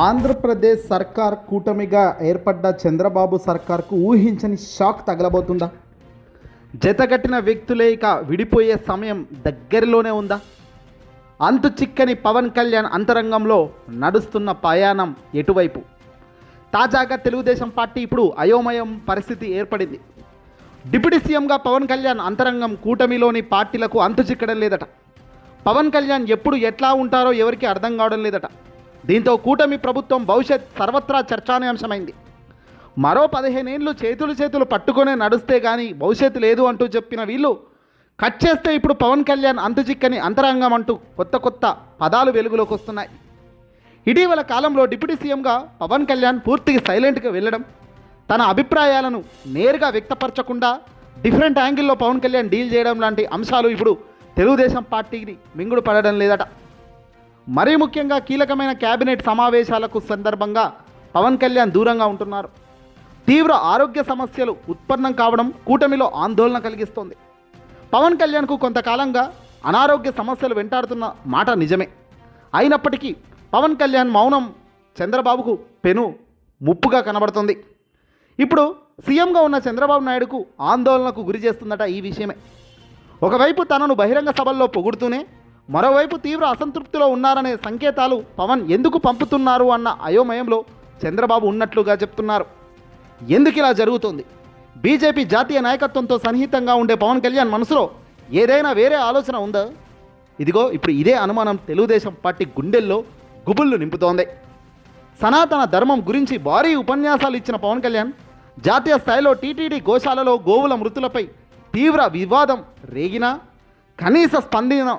ఆంధ్రప్రదేశ్ సర్కార్ కూటమిగా ఏర్పడ్డ చంద్రబాబు సర్కార్కు ఊహించని షాక్ తగలబోతుందా? జతగట్టిన వ్యక్తులే ఇక విడిపోయే సమయం దగ్గరలోనే ఉందా? అంతు చిక్కని పవన్ కళ్యాణ్ అంతరంగంలో నడుస్తున్న ప్రయాణం ఎటువైపు? తాజాగా తెలుగుదేశం పార్టీ ఇప్పుడు అయోమయం పరిస్థితి ఏర్పడింది. డిప్యూటీ సీఎంగా పవన్ కళ్యాణ్ అంతరంగం కూటమిలోని పార్టీలకు అంతు చిక్కడం లేదట. పవన్ కళ్యాణ్ ఎప్పుడు ఎట్లా ఉంటారో ఎవరికి అర్థం కావడం లేదట. దీంతో కూటమి ప్రభుత్వం భవిష్యత్ సర్వత్రా చర్చానీయాంశమైంది. మరో పదిహేనేళ్ళు చేతులు చేతులు పట్టుకునే నడుస్తే కానీ భవిష్యత్తు లేదు అంటూ చెప్పిన వీళ్ళు కట్ చేస్తే ఇప్పుడు పవన్ కళ్యాణ్ అంతుచిక్కని అంతరంగం అంటూ కొత్త కొత్త పదాలు వెలుగులోకి వస్తున్నాయి. ఇటీవల కాలంలో డిప్యూటీ సీఎంగా పవన్ కళ్యాణ్ పూర్తిగా సైలెంట్గా వెళ్ళడం తన అభిప్రాయాలను నేరుగా వ్యక్తపరచకుండా డిఫరెంట్ యాంగిల్లో పవన్ కళ్యాణ్ డీల్ చేయడం లాంటి అంశాలు ఇప్పుడు తెలుగుదేశం పార్టీని మింగుడు పడడం లేదట. మరీ ముఖ్యంగా కీలకమైన కేబినెట్ సమావేశాలకు సందర్భంగా పవన్ కళ్యాణ్ దూరంగా ఉంటున్నారు. తీవ్ర ఆరోగ్య సమస్యలు ఉత్పన్నం కావడం కూటమిలో ఆందోళన కలిగిస్తోంది. పవన్ కళ్యాణ్కు కొంతకాలంగా అనారోగ్య సమస్యలు వెంటాడుతున్న మాట నిజమే. అయినప్పటికీ పవన్ కళ్యాణ్ మౌనం చంద్రబాబుకు పెను ముప్పుగా కనబడుతుంది. ఇప్పుడు సీఎంగా ఉన్న చంద్రబాబు నాయుడుకు ఆందోళనకు గురి చేస్తుందట ఈ విషయమే. ఒకవైపు తనను బహిరంగ సభల్లో పొగుడుతూనే మరోవైపు తీవ్ర అసంతృప్తిలో ఉన్నారనే సంకేతాలు పవన్ ఎందుకు పంపుతున్నారు అన్న అయోమయంలో చంద్రబాబు ఉన్నట్లుగా చెప్తున్నారు. ఎందుకు ఇలా జరుగుతుంది? బీజేపీ జాతీయ నాయకత్వంతో సన్నిహితంగా ఉండే పవన్ కళ్యాణ్ మనసులో ఏదైనా వేరే ఆలోచన ఉందా? ఇదిగో ఇప్పుడు ఇదే అనుమానం తెలుగుదేశం పార్టీ గుండెల్లో గుబుళ్ళు నింపుతోంది. సనాతన ధర్మం గురించి భారీ ఉపన్యాసాలు ఇచ్చిన పవన్ కళ్యాణ్ జాతీయ స్థాయిలో టీటీడీ గోశాలలో గోవుల మృతులపై తీవ్ర వివాదం రేగినా కనీస స్పందన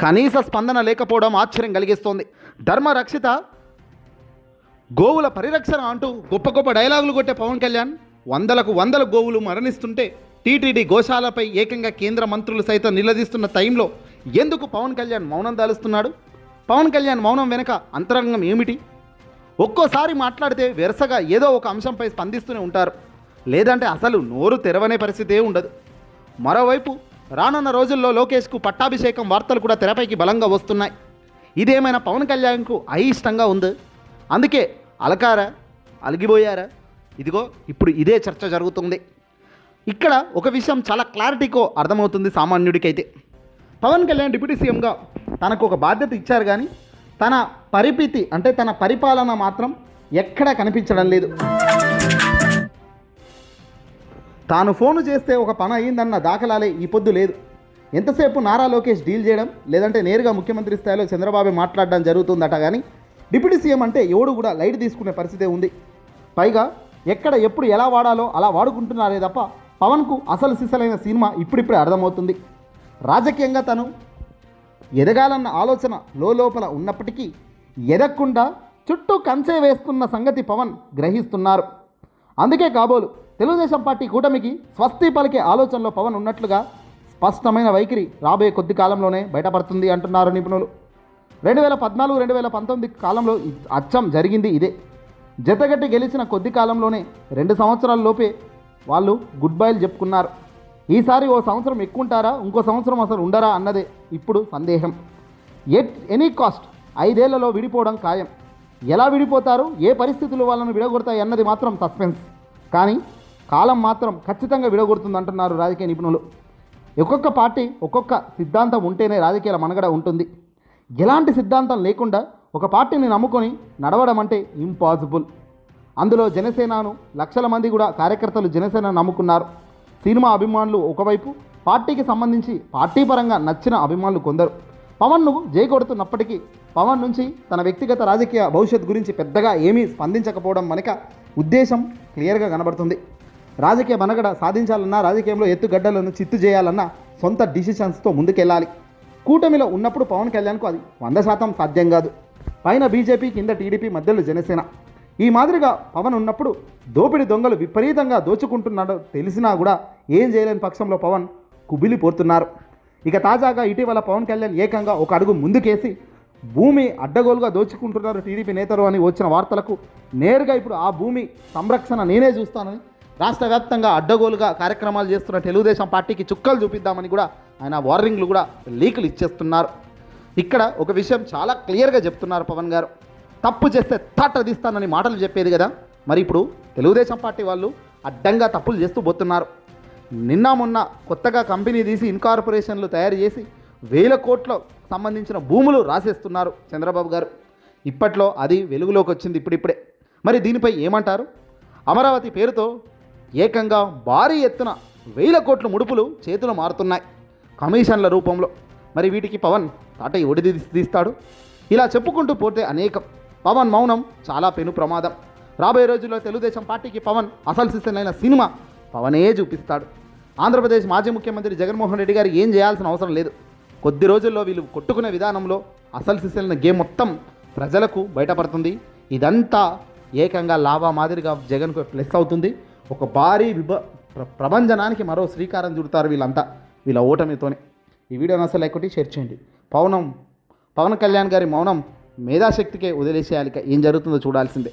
కనీస స్పందన లేకపోవడం ఆశ్చర్యం కలిగిస్తోంది. ధర్మ రక్షిత గోవుల పరిరక్షణ అంటూ గొప్ప గొప్ప డైలాగులు కొట్టే పవన్ కళ్యాణ్ వందలకు వందల గోవులు మరణిస్తుంటే టీటీడీ గోశాలపై ఏకంగా కేంద్ర మంత్రులు సైతం నిలదీస్తున్న టైంలో ఎందుకు పవన్ కళ్యాణ్ మౌనం దాలుస్తున్నాడు? పవన్ కళ్యాణ్ మౌనం వెనుక అంతరంగం ఏమిటి? ఒక్కోసారి మాట్లాడితే వెరసగా ఏదో ఒక అంశంపై స్పందిస్తూనే ఉంటారు. లేదంటే అసలు నోరు తెరవనే పరిస్థితే ఉండదు. మరోవైపు రానున్న రోజుల్లో లోకేష్కు పట్టాభిషేకం వార్తలు కూడా తెరపైకి బలంగా వస్తున్నాయి. ఇదేమైనా పవన్ కళ్యాణ్కు అయిష్టంగా ఉంది? అందుకే అలకారా? అలిగిపోయారా? ఇదిగో ఇప్పుడు ఇదే చర్చ జరుగుతుంది. ఇక్కడ ఒక విషయం చాలా క్లారిటీకో అర్థమవుతుంది సామాన్యుడికైతే. పవన్ కళ్యాణ్ డిప్యూటీ సీఎంగా తనకు ఒక బాధ్యత ఇచ్చారు కానీ తన పరిపితి అంటే తన పరిపాలన మాత్రం ఎక్కడా కనిపించడం లేదు. తాను ఫోను చేస్తే ఒక పని అయ్యిందన్న దాఖలాలే ఈ పొద్దు లేదు. ఎంతసేపు నారా లోకేష్ డీల్ చేయడం లేదంటే నేరుగా ముఖ్యమంత్రి స్థాయిలో చంద్రబాబు మాట్లాడడం జరుగుతుందట కానీ డిప్యూటీ సీఎం అంటే ఎవడు కూడా లైట్ తీసుకునే పరిస్థితే ఉంది. పైగా ఎక్కడ ఎప్పుడు ఎలా వాడాలో అలా వాడుకుంటున్నారే తప్ప పవన్కు అసలు సిసలైన సినిమా ఇప్పుడిప్పుడే అర్థమవుతుంది. రాజకీయంగా తను ఎదగాలన్న ఆలోచన లోపల ఉన్నప్పటికీ ఎదగకుండా చుట్టూ కంచే వేస్తున్న సంగతి పవన్ గ్రహిస్తున్నారు. అందుకే కాబోలు తెలుగుదేశం పార్టీ కూటమికి స్వస్తి పలికే ఆలోచనలో పవన్ ఉన్నట్లుగా స్పష్టమైన వైఖరి రాబోయే కొద్ది కాలంలోనే బయటపడుతుంది అంటున్నారు నిపుణులు. రెండు వేల పద్నాలుగు రెండు వేల పంతొమ్మిది కాలంలో అచ్చం జరిగింది ఇదే. జతగట్టి గెలిచిన కొద్ది కాలంలోనే రెండు సంవత్సరాల లోపే వాళ్ళు గుడ్ బైలు చెప్పుకున్నారు. ఈసారి ఓ సంవత్సరం ఎక్కువ ఉంటారా ఇంకో సంవత్సరం అసలు ఉండరా అన్నదే ఇప్పుడు సందేహం. ఎట్ ఎనీ కాస్ట్ ఐదేళ్ళలో విడిపోవడం ఖాయం. ఎలా విడిపోతారు ఏ పరిస్థితులు వాళ్ళను విడగొడతాయి అన్నది మాత్రం సస్పెన్స్. కానీ కాలం మాత్రం ఖచ్చితంగా విడగొడుతుంది అంటున్నారు రాజకీయ నిపుణులు. ఒక్కొక్క పార్టీ ఒక్కొక్క సిద్ధాంతం ఉంటేనే రాజకీయాల మనగడ ఉంటుంది. ఎలాంటి సిద్ధాంతం లేకుండా ఒక పార్టీని నమ్ముకొని నడవడం అంటే ఇంపాసిబుల్. అందులో జనసేనను లక్షల మంది కూడా కార్యకర్తలు జనసేన నమ్ముకున్నారు. సినిమా అభిమానులు ఒకవైపు పార్టీకి సంబంధించి పార్టీ పరంగా నచ్చిన అభిమానులు కొందరు. పవన్ను జయకొడుతున్నప్పటికీ పవన్ నుంచి తన వ్యక్తిగత రాజకీయ భవిష్యత్ గురించి పెద్దగా ఏమీ స్పందించకపోవడం మనక ఉద్దేశం క్లియర్గా కనబడుతుంది. రాజకీయ మనగడ సాధించాలన్నా రాజకీయంలో ఎత్తుగడ్డలను చిత్తు చేయాలన్నా సొంత డిసిషన్స్తో ముందుకెళ్ళాలి. కూటమిలో ఉన్నప్పుడు పవన్ కళ్యాణ్కు అది వంద శాతం సాధ్యం కాదు. పైన బీజేపీ కింద టీడీపీ మధ్యలో జనసేన. ఈ మాదిరిగా పవన్ ఉన్నప్పుడు దోపిడి దొంగలు విపరీతంగా దోచుకుంటున్నాడో తెలిసినా కూడా ఏం చేయలేని పక్షంలో పవన్ కుబిలిపోతున్నారు. ఇక తాజాగా ఇటీవల పవన్ కళ్యాణ్ ఏకంగా ఒక అడుగు ముందుకేసి భూమి అడ్డగోలుగా దోచుకుంటున్నారు టీడీపీ నేతలు అని వచ్చిన వార్తలకు నేరుగా ఇప్పుడు ఆ భూమి సంరక్షణ నేనే చూస్తానని రాష్ట్ర వ్యాప్తంగా అడ్డగోలుగా కార్యక్రమాలు చేస్తున్న తెలుగుదేశం పార్టీకి చుక్కలు చూపిద్దామని కూడా ఆయన వార్నింగ్లు కూడా లీకులు ఇచ్చేస్తున్నారు. ఇక్కడ ఒక విషయం చాలా క్లియర్గా చెప్తున్నారు పవన్ గారు. తప్పు చేస్తే తాట తీస్తానని మాటలు చెప్పేది కదా. మరి ఇప్పుడు తెలుగుదేశం పార్టీ వాళ్ళు అడ్డంగా తప్పులు చేస్తూ పోతున్నారు. నిన్న మొన్న కొత్తగా కంపెనీ తీసి ఇన్కార్పొరేషన్లు తయారు చేసి వేల కోట్ల సంబంధించిన భూములు రాసేస్తున్నారు చంద్రబాబు గారు. ఇప్పట్లో అది వెలుగులోకి వచ్చింది ఇప్పుడిప్పుడే. మరి దీనిపై ఏమంటారు? అమరావతి పేరుతో ఏకంగా భారీ ఎత్తున వేల కోట్ల ముడుపులు చేతులు మారుతున్నాయి. కమిషన్ల రూపంలో. మరి వీటికి పవన్ తాటయ్య ఒడిది తీస్తాడు? ఇలా చెప్పుకుంటూ పోతే అనేకం. పవన్ మౌనం చాలా పెను ప్రమాదం. రాబోయే రోజుల్లో తెలుగుదేశం పార్టీకి పవన్ అసలు సిసలైన సినిమా పవనే చూపిస్తాడు. ఆంధ్రప్రదేశ్ మాజీ ముఖ్యమంత్రి జగన్మోహన్ రెడ్డి గారు ఏం చేయాల్సిన అవసరం లేదు. కొద్ది రోజుల్లో వీళ్ళు కొట్టుకునే విధానంలో అసలు సిసలైన గేమ్ మొత్తం ప్రజలకు బయటపడుతుంది. ఇదంతా ఏకంగా లాభా మాదిరిగా జగన్కు ప్లస్ అవుతుంది. ఒక భారీ విభ ప్ర- ప్రభంజనానికి మరో శ్రీకారం చుడతారు వీళ్ళంతా వీళ్ళ ఓటమితోనే. ఈ వీడియోని అసలు లేకుంటే షేర్ చేయండి. పవనం పవన్ కళ్యాణ్ గారి మౌనం మేధాశక్తికే వదిలేసేయాలి ఏం జరుగుతుందో చూడాల్సిందే.